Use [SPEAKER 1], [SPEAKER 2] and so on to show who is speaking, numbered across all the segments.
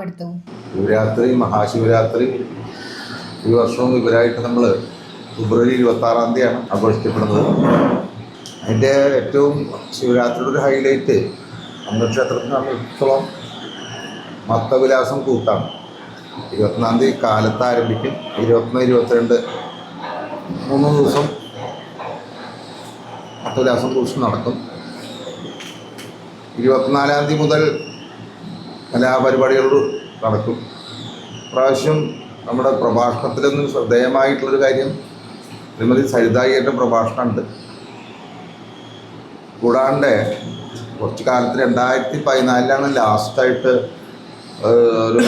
[SPEAKER 1] പങ്കെടുത്തു
[SPEAKER 2] ശിവരാത്രി മഹാശിവരാത്രി ഈ വർഷവും ഇവരായിട്ട് നമ്മൾ ഫെബ്രുവരി ഇരുപത്തി ആറാം തീയതിയാണ് ആഘോഷിക്കപ്പെടുന്നത്. അതിന്റെ ഏറ്റവും ശിവരാത്രിയുടെ ഒരു ഹൈലൈറ്റ് അമ്പക്ഷേത്രത്തിന് സംബന്ധിച്ചിടത്തോളം മത്തവിലാസം കൂത്താണ്. ഇരുപത്തിനാം തീയതി കാലത്ത് ആരംഭിക്കും. ഇരുപത്തൊന്ന് ഇരുപത്തിരണ്ട് മൂന്ന് ദിവസം മത്തവിലാസം കൂത്ത് നടക്കും. ഇരുപത്തിനാലാം തീയതി മുതൽ കലാപരിപാടികൾ നടക്കും. പ്രാവശ്യം നമ്മുടെ പ്രഭാഷണത്തിലൊന്നും ശ്രദ്ധേയമായിട്ടുള്ളൊരു കാര്യം ശ്രീമതി സരിതായിയുടെ പ്രഭാഷണമുണ്ട്. കൂടാണ്ട് കുറച്ച് കാലത്ത് രണ്ടായിരത്തി പതിനാലിലാണ് ലാസ്റ്റായിട്ട് ഒരു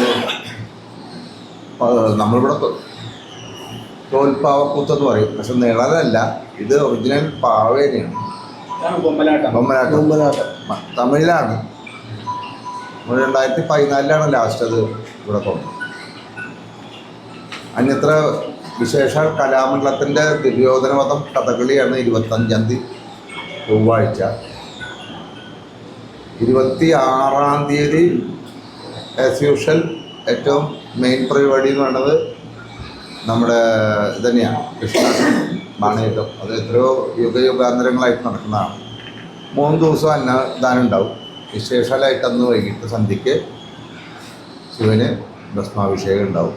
[SPEAKER 2] നമ്മളിവിടെ തോൽപ്പാവക്കൂത്തെന്ന് പറയും. പക്ഷെ നിഴലല്ല ഇത് ഒറിജിനൽ പാവേനെയാണ് ബൊമ്മലാട്ടം. തമിഴിലാണ്. രണ്ടായിരത്തി പതിനാലിലാണ് ലാസ്റ്റ് അത് ഇവിടെ തോന്നുന്നത് അന്യത്ര വിശേഷ കലാമണ്ഡലത്തിന്റെ ദുര്യോധനവധം കഥകളിയാണ് ഇരുപത്തഞ്ചാം തീയതി ചൊവ്വാഴ്ച. ഇരുപത്തി ആറാം തീയതി ആസ് യൂഷ്വൽ ഏറ്റവും മെയിൻ പരിപാടി എന്ന് പറയുന്നത് നമ്മുടെ ഇത് തന്നെയാണ്. കൃഷ്ണ നാണയത്വം അത് എത്രയോ യുഗയുഗാന്തരങ്ങളായിട്ട് നടക്കുന്നതാണ്. മൂന്ന് ദിവസം അന്നദാനം ഉണ്ടാവും. വിശേഷലായിട്ട് അന്ന് വൈകിട്ട് സന്ധ്യയ്ക്ക് ശിവന് ഭസ്മാഭിഷേകം ഉണ്ടാവും.